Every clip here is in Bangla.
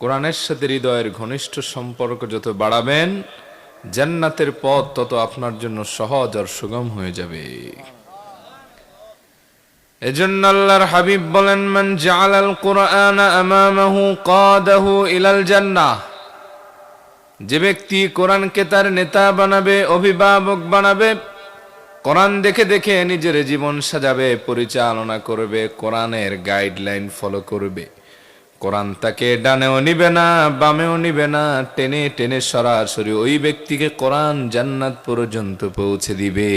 কোরআনের সাথে হৃদয়ের ঘনিষ্ঠ সম্পর্ক যত বাড়াবেন, জান্নাতের পথ তত আপনার জন্য সহজ আর সুগম হয়ে যাবে। এজন্য আল্লাহর হাবিব বলেন, মান জাআলাল কুরআন আমামাহু কাদাহু ইলাল জান্নাহ। যে ব্যক্তি কোরআনকে তার নেতা বানাবে, অভিভাবক বানাবে, কোরআন দেখে দেখে নিজের জীবন সাজাবে, পরিচালনা করবে, কোরআনের গাইডলাইন ফলো করবে। কোরআন তাকে ডানেও নিবে না, বামেও নিবে না, টেনে টেনে সরাসরি ওই ব্যক্তিকে কোরআন জান্নাত পর্যন্ত পৌঁছে দিবে।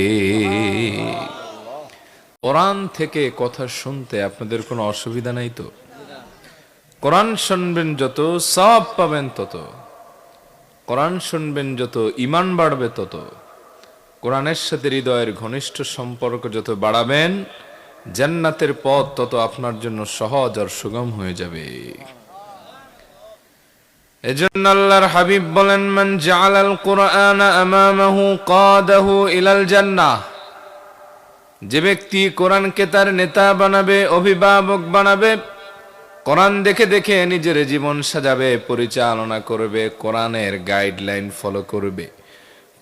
কোরআন থেকে কথা শুনতে আপনাদের কোনো অসুবিধা নাই তো? কোরআন শুনবেন যত, সব পাবেন তত। কোরআন শুনবেন যত ইমান বাড়বে তত। কোরআনের সাথে হৃদয়ের ঘনিষ্ঠ সম্পর্ক যত বাড়াবেন জান্নাতের পথ তত আপনার জন্য সহজ আর সুগম হয়ে যাবে। এজন্য আল্লাহর হাবিব বলেন, মান জাআলাল কুরআন আমামাহু কাদাহু ইলাল জান্নাহ। যে ব্যক্তি কোরআনকে তার নেতা বানাবে, অভিভাবক বানাবে, কোরআন দেখে দেখে নিজের জীবন সাজাবে, পরিচালনা করবে, কোরআনের গাইডলাইন ফলো করবে।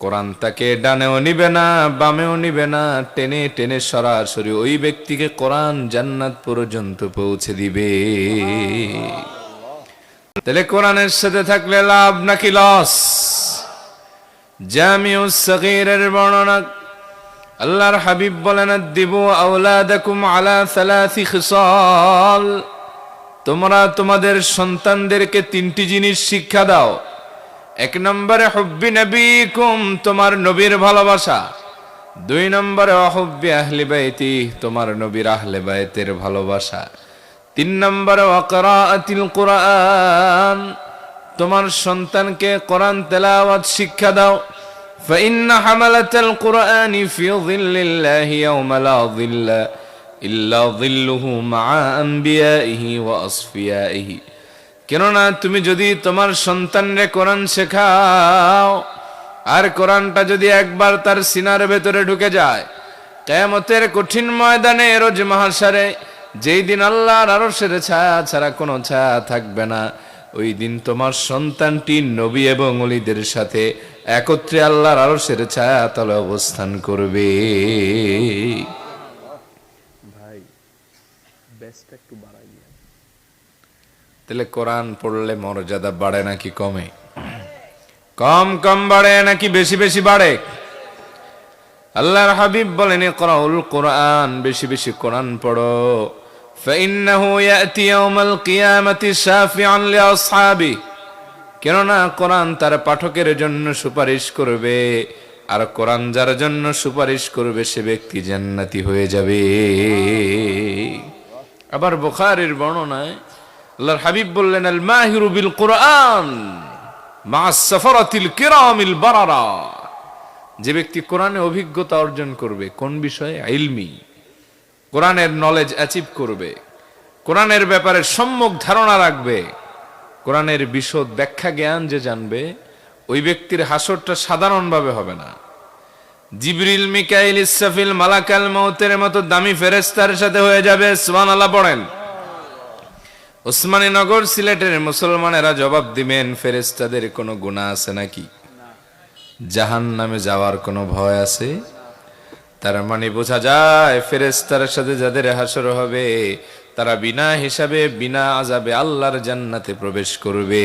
কোরআন তাকে ডানেও নিবে না, বামেও নিবে না, টেনে টেনে সরাসরি ওই ব্যক্তিকে কোরআন জান্নাত পর্যন্ত পৌঁছে দিবে। তাহলে কোরআনের সাথে থাকলে লাভ নাকি লস? জামিউস সগীরের বর্ণনা, আল্লাহর হাবিব বলেন দিব আওলাদাকুম আলা সালাসি খিসাল। তোমরা তোমাদের সন্তানদেরকে তিনটি জিনিস শিক্ষা দাও। এক নম্বরে হব্বি নবীকুম তোমার নবীর ভালোবাসা দুই নম্বরে অহব্বি আহলি বাইতি তোমার নবীর আহলে বাইতের ভালোবাসা তিন নম্বরে ওয়াকরাআতিল কোরআন তোমার সন্তানকে কোরআন তেলাওয়াত শিক্ষা দাও فإن حملة القرآن في ظل الله يوم لا ظل إلا ظله مع أنبيائه وأصفيائه কেননা তুমি যদি তোমার সন্তানরে কোরআন শেখাও, আর কোরআনটা যদি একবার তার সিনার ভেতরে ঢুকে যায়, কেয়ামতের কঠিন ময়দানে রোজ মহাসারে যেই দিন আল্লাহর আরও সেরে ছায়া ছাড়া কোনো ছায়া থাকবে না, ওই দিন তোমার সন্তানটি নবী এবং অলিদের সাথে একত্রে আল্লাহর আরও সেরে ছায়া তলে অবস্থান করবে। ভাই একটু বাড়াই। তাহলে কোরআন পড়লে মর্যাদা বাড়ে নাকি কমে কম কম বাড়ে নাকি বেশি বেশি বাড়ে আল্লাহর হাবিব বলেন করাউল কোরআন বেশি বেশি কোরআন পড়ো فإنه يأتي يوم القيامة شافعا لأصحابه কেননা কোরআন তার পাঠকের জন্য সুপারিশ করবে আর কোরআন যার জন্য সুপারিশ করবে সে ব্যক্তি জান্নাতি হয়ে যাবে আবার বুখারীর বর্ণনায় আল্লাহর হাবিব বললেন আল মাহিরু বিল কোরআন মা সফরাতিল কিরামিল বারারা। যে ব্যক্তি কোরআনে অভিজ্ঞতা অর্জন করবে, কোন বিষয়ে? ইলমি। কোরআনের নলেজ অ্যাচিভ করবে। কোরআনের ব্যাপারে সম্যক ধারণা রাখবে। কোরআনের বিশদ ব্যাখ্যা জ্ঞান যে জানবে, ওই ব্যক্তির হাসরটা সাধারণভাবে হবে না। জিবরিল, মিকাইল, ইসরাফিল, মালাকাল মৌতের মতো দামি ফেরেস্তার সাথে হয়ে যাবে সুবহান আল্লাহ পড়েন। ওসমানী নগর সিলেটের মুসলমানেরা জবাব দিবেন ফেরেস্তাদের কোনো গুণা আছে নাকি? জাহান নামে যাওয়ার কোনো ভয় আছে? তার মানে বোঝা যায় ফেরেস্তার সাথে যাদের হাসর হবে, তারা বিনা হিসাবে, বিনা আজাবে আল্লাহর জান্নাতে প্রবেশ করবে।